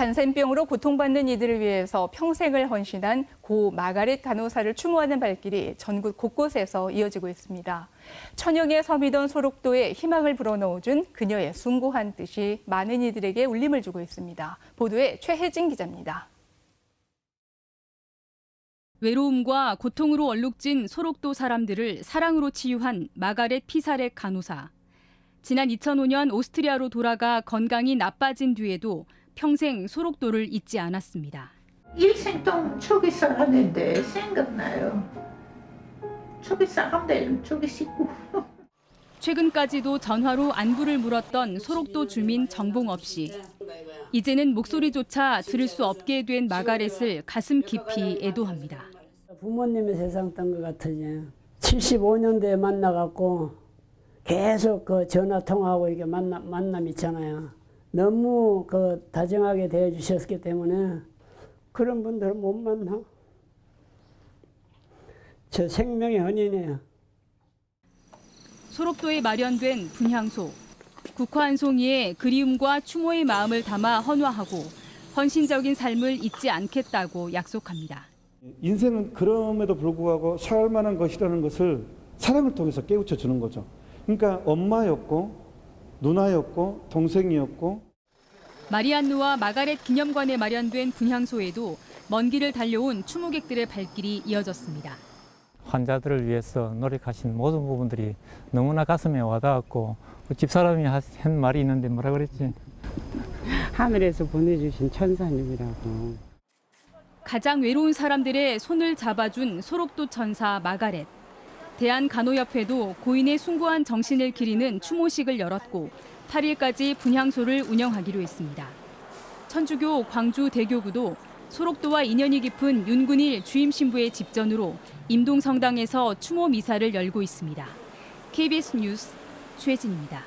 한센병으로 고통받는 이들을 위해서 평생을 헌신한 고 마가렛 간호사를 추모하는 발길이 전국 곳곳에서 이어지고 있습니다. 천영의 섬이던 소록도에 희망을 불어넣어준 그녀의 숭고한 뜻이 많은 이들에게 울림을 주고 있습니다. 보도에 최혜진 기자입니다. 외로움과 고통으로 얼룩진 소록도 사람들을 사랑으로 치유한 마가렛 피사렉 간호사. 지난 2005년 오스트리아로 돌아가 건강이 나빠진 뒤에도 평생 소록도를 잊지 않았습니다. 일생 동안 초기 살았는데 생각나요. 초기 사람들 초기 식구. 최근까지도 전화로 안부를 물었던 소록도 주민 정봉업 씨. 이제는 목소리조차 들을 수 없게 된 마가렛을 가슴 깊이 애도합니다. 부모님의 세상 딴것 같으지. 75년도에 만나갖고 계속 그 전화 통화하고 이렇게 만나, 만남 있잖아요. 너무 그 다정하게 대해주셨기 때문에 그런 분들을 못 만나. 저 생명의 헌인이에요. 소록도에 마련된 분향소. 국화 한 송이에 그리움과 추모의 마음을 담아 헌화하고 헌신적인 삶을 잊지 않겠다고 약속합니다. 인생은 그럼에도 불구하고 살 만한 것이라는 것을 사랑을 통해서 깨우쳐 주는 거죠. 그러니까 엄마였고 누나였고 동생이었고 마리안누와 마가렛 기념관에 마련된 분향소에도 먼 길을 달려온 추모객들의 발길이 이어졌습니다. 환자들을 위해서 노력하신 모든 부분들이 너무나 가슴에 와닿았고 그 집사람이 하- 한 말이 있는데 뭐라 그랬지? 하늘에서 보내주신 천사님이라고. 가장 외로운 사람들의 손을 잡아준 소록도 천사 마가렛. 대한간호협회도 고인의 숭고한 정신을 기리는 추모식을 열었고 8일까지 분향소를 운영하기로 했습니다. 천주교 광주 대교구도 소록도와 인연이 깊은 윤군일 주임 신부의 집전으로 임동성당에서 추모 미사를 열고 있습니다. KBS 뉴스 최진입니다.